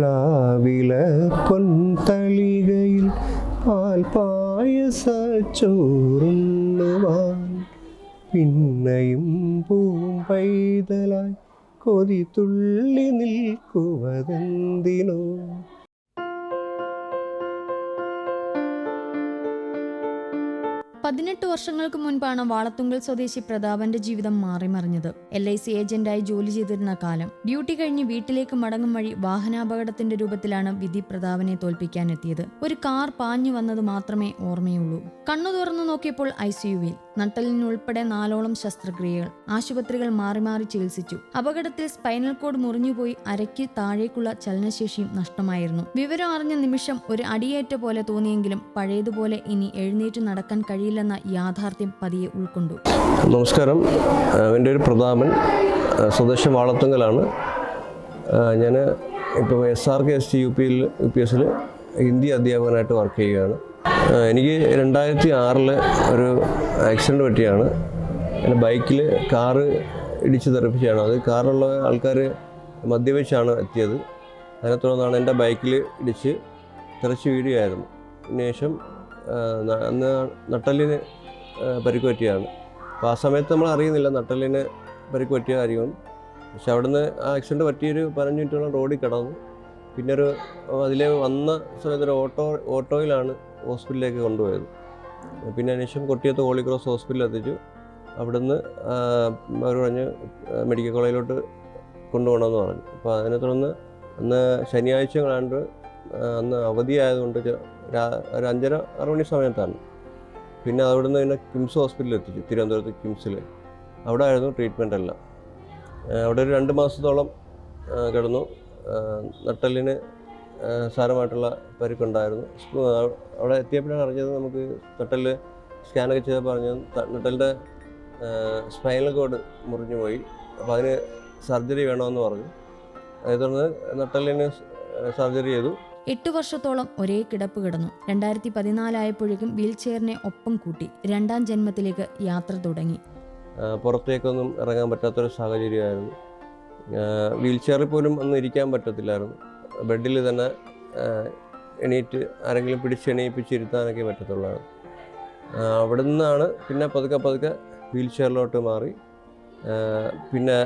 പ്ലാവില പൊൻതളികയിൽ പാൽ പായസ ചോറുണ്ണുവാൻ പിന്നെയും പൈതലായി കൊതി തുള്ളി നിൽക്കുവതെന്തിനോ. പതിനെട്ട് വർഷങ്ങൾക്ക് മുൻപാണ് വാളത്തുങ്കൽ സ്വദേശി പ്രതാപന്റെ ജീവിതം മാറിമറിഞ്ഞത് എൽ ഐ സി ഏജന്റായി ജോലി ചെയ്തിരുന്ന കാലം. ഡ്യൂട്ടി കഴിഞ്ഞ് വീട്ടിലേക്ക് മടങ്ങും വഴി വാഹനാപകടത്തിന്റെ രൂപത്തിലാണ് വിധി പ്രതാപനെ തോൽപ്പിക്കാനെത്തിയത്. ഒരു കാർ പാഞ്ഞു വന്നത് മാത്രമേ ഓർമ്മയുള്ളൂ. കണ്ണു തുറന്നു നോക്കിയപ്പോൾ ഐ സിയുവിൽ നട്ടലിനുൾപ്പെടെ നാലോളം ശസ്ത്രക്രിയകൾ. ആശുപത്രികൾ മാറി മാറി ചികിത്സിച്ചു. അപകടത്തിൽ സ്പൈനൽ കോഡ് മുറിഞ്ഞുപോയി അരയ്ക്ക് താഴേക്കുള്ള ചലനശേഷിയും നഷ്ടമായിരുന്നു. വിവരം അറിഞ്ഞ നിമിഷം ഒരു അടിയേറ്റ പോലെ തോന്നിയെങ്കിലും പഴയതുപോലെ ഇനി എഴുന്നേറ്റ് നടക്കാൻ കഴിയില്ലെന്ന യാഥാർത്ഥ്യം പതിയെ ഉൾക്കൊണ്ടു. നമസ്കാരം. എന്റെ ഒരു പ്രതാപൻ. സ്വദേശം വാളത്തുങ്കലാണ്. ഞാൻ ഇപ്പോൾ S R K S T U U P എസിൽ ഹിന്ദി അധ്യാപകനായിട്ട് വർക്ക് ചെയ്യുകയാണ്. എനിക്ക് രണ്ടായിരത്തി ആറിൽ ഒരു ആക്സിഡന്റ് പറ്റിയാണ്. എന്റെ ബൈക്കിൽ കാറ് ഇടിച്ച് തെറിപ്പിച്ചാണ് അത് കാറിലുള്ള ആൾക്കാർ മദ്യപിച്ചാണ് എത്തിയത്. അതിനെ തുടർന്നാണ് എന്റെ ബൈക്കിൽ ഇടിച്ച് തെറിച്ച് വീഴുകയായിരുന്നു. ന- അന്ന് നട്ടലിന് പരിക്ക് പറ്റിയാണ് അപ്പോൾ ആ സമയത്ത് നമ്മൾ അറിയുന്നില്ല നട്ടലിന് പരിക്ക് പറ്റിയ കാര്യവും പക്ഷെ അവിടുന്ന് ആ ആക്സിഡന്റ് പറ്റിയൊരു പതിനഞ്ച് മിനിറ്റോളം റോഡിൽ കിടന്നു. പിന്നെ ഒരു അതിലെ വന്ന സമയത്ത് ഒരു ഓട്ടോ ഓട്ടോയിലാണ് ഹോസ്പിറ്റലിലേക്ക് കൊണ്ടുപോയത്. പിന്നെ അതിനുശേഷം കൊട്ടിയത്ത് ഹോളി ക്രോസ് ഹോസ്പിറ്റലിൽ എത്തിച്ചു. അവിടുന്ന് അവർ പറഞ്ഞ് മെഡിക്കൽ കോളേജിലോട്ട് കൊണ്ടുപോകണമെന്ന് പറഞ്ഞു. അപ്പോൾ അതിനെ തുടർന്ന് അന്ന് ശനിയാഴ്ച കണ്ട് അന്ന് അവധിയായതുകൊണ്ട് ഒരു അഞ്ചര ആറ് മണി സമയത്താണ്. പിന്നെ അവിടുന്ന് പിന്നെ കിംസ് ഹോസ്പിറ്റലിൽ എത്തിച്ചു തിരുവനന്തപുരത്ത് കിംസിൽ. അവിടെ ആയിരുന്നു ട്രീറ്റ്മെന്റ് എല്ലാം. അവിടെ ഒരു രണ്ട് മാസത്തോളം കിടന്നു. നട്ടലിന് സാരമായിട്ടുള്ള പരിക്കുണ്ടായിരുന്നു. അവിടെ എത്തിയപ്പോഴാണ് അറിഞ്ഞത് നമുക്ക് നട്ടലിൽ സ്കാനൊക്കെ ചെയ്ത് പറഞ്ഞു നട്ടലിന്റെ സ്പൈനൽ കോഡ് മുറിഞ്ഞു പോയി. അപ്പോൾ അതിന് സർജറി വേണമെന്ന് പറഞ്ഞു. അതേ തുടർന്ന് നട്ടലിന് സർജറി ചെയ്തു. എട്ടു വർഷത്തോളം ഒരേ കിടപ്പ് കിടന്നു. രണ്ടായിരത്തി പതിനാലായപ്പോഴേക്കും വീൽ ചെയറിനെ ഒപ്പം കൂട്ടി രണ്ടാം ജന്മത്തിലേക്ക് യാത്ര തുടങ്ങി. പുറത്തേക്കൊന്നും ഇറങ്ങാൻ പറ്റാത്തൊരു സാഹചര്യമായിരുന്നു. വീൽ ചെയറിൽ പോലും ഒന്നും ഇരിക്കാൻ പറ്റത്തില്ലായിരുന്നു. ബെഡിൽ തന്നെ എണീറ്റ് ആരെങ്കിലും പിടിച്ച് എണീപ്പിച്ചിരുത്താനൊക്കെ പറ്റത്തുള്ളതാണ് അവിടെ നിന്നാണ് പിന്നെ പതുക്കെ പതുക്കെ വീൽ ചെയറിലോട്ട് മാറി പിന്നെ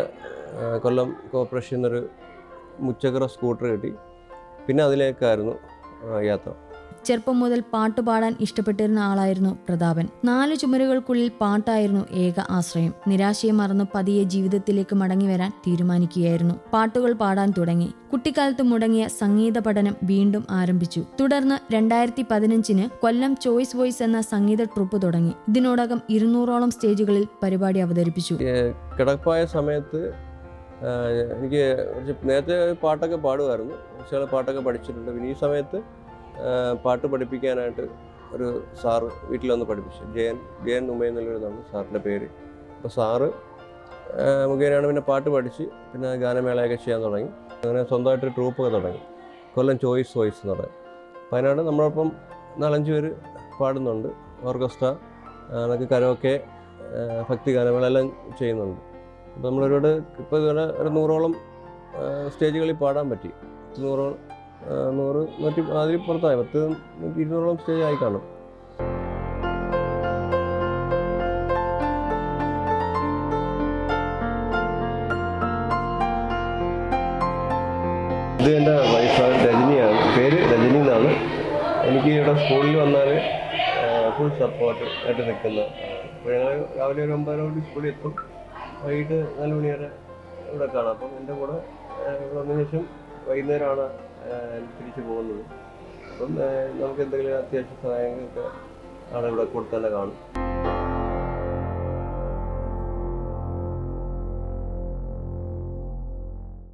കൊല്ലം കോർപ്പറേഷൻ നിന്നൊരു മുച്ചക്ര സ്കൂട്ടർ കിട്ടി. പിന്നെ അതിലേക്കായിരുന്നു യാത്ര. ചെറുപ്പം മുതൽ പാട്ടുപാടാൻ ഇഷ്ടപ്പെട്ടിരുന്ന ആളായിരുന്നു പ്രതാപൻ. നാല് ചുമരുകൾക്കുള്ളിൽ പാട്ടായിരുന്നു ഏക ആശ്രയം. നിരാശയെ മറന്ന് പതിയെ ജീവിതത്തിലേക്ക് മടങ്ങി വരാൻ തീരുമാനിക്കുകയായിരുന്നു. പാട്ടുകൾ പാടാൻ തുടങ്ങി. കുട്ടിക്കാലത്ത് മുടങ്ങിയ സംഗീത പഠനം വീണ്ടും ആരംഭിച്ചു. തുടർന്ന് രണ്ടായിരത്തി പതിനഞ്ചിന് കൊല്ലം ചോയ്സ് വോയിസ് എന്ന സംഗീത ട്രൂപ്പ് തുടങ്ങി. ഇതിനോടകം ഇരുന്നൂറോളം സ്റ്റേജുകളിൽ പരിപാടി അവതരിപ്പിച്ചു. കിടപ്പായ സമയത്ത് എനിക്ക് നേരത്തെ പാട്ടൊക്കെ പാടുമായിരുന്നു. പാട്ടൊക്കെ പഠിച്ചിട്ടുണ്ട്. പിന്നെ ഈ സമയത്ത് പാട്ട് പഠിപ്പിക്കാനായിട്ട് ഒരു സാറ് വീട്ടിൽ വന്ന് പഠിപ്പിച്ചു. ജയൻ ജയൻ ഉമ്മ എന്നുള്ളതാണ് സാറിന്റെ പേര്. അപ്പോൾ സാറ് മുഖേനയാണ് പിന്നെ പാട്ട് പഠിച്ച് പിന്നെ ഗാനമേളയൊക്കെ ചെയ്യാൻ തുടങ്ങി. അങ്ങനെ സ്വന്തമായിട്ട് ട്രൂപ്പൊക്കെ തുടങ്ങി. കൊല്ലം ചോയ്സ് വോയിസ് എന്ന് പറയും. അപ്പോൾ അതിനാണ് നമ്മളിപ്പം നാലഞ്ച് പേര് പാടുന്നുണ്ട്. ഓർക്കസ്ട്ര അതൊക്കെ കരോക്കെ ഭക്തി ഗാനമേള എല്ലാം ചെയ്യുന്നുണ്ട്. അപ്പോൾ നമ്മളൊരുപാട് ഇപ്പോൾ ഇതുവരെ ഒരു നൂറോളം സ്റ്റേജുകളിൽ പാടാൻ പറ്റി. നൂറോളം നൂറ് നൂറ്റി അതിൽ പുറത്തായി. പത്ത് നൂറ്റി ഇരുന്നൂറോളം സ്റ്റേജ് ആയി കാണും. ഇത് എന്റെ വൈഫാണ് രജനിയാണ് പേര് രജനി എന്നാണ്. എനിക്ക് ഇവിടെ സ്കൂളിൽ വന്നാൽ ഫുൾ സപ്പോർട്ട് ആയിട്ട് നിൽക്കുന്ന അപ്പോൾ ഞങ്ങൾ രാവിലെ ഒരു ഒമ്പതര മണി സ്കൂളിൽ എത്തും. വൈകിട്ട് നാല് മണി ഇവിടെ കാണാം. അപ്പം എന്റെ കൂടെ വന്നതിന് ശേഷം വൈകുന്നേരമാണ് തിരിച്ചു പോകുന്നത്. അപ്പം നമുക്ക് എന്തെങ്കിലും അത്യാവശ്യ സഹായങ്ങളൊക്കെ ആളെ ഇവിടെ കൊടുത്താലേ കാണും.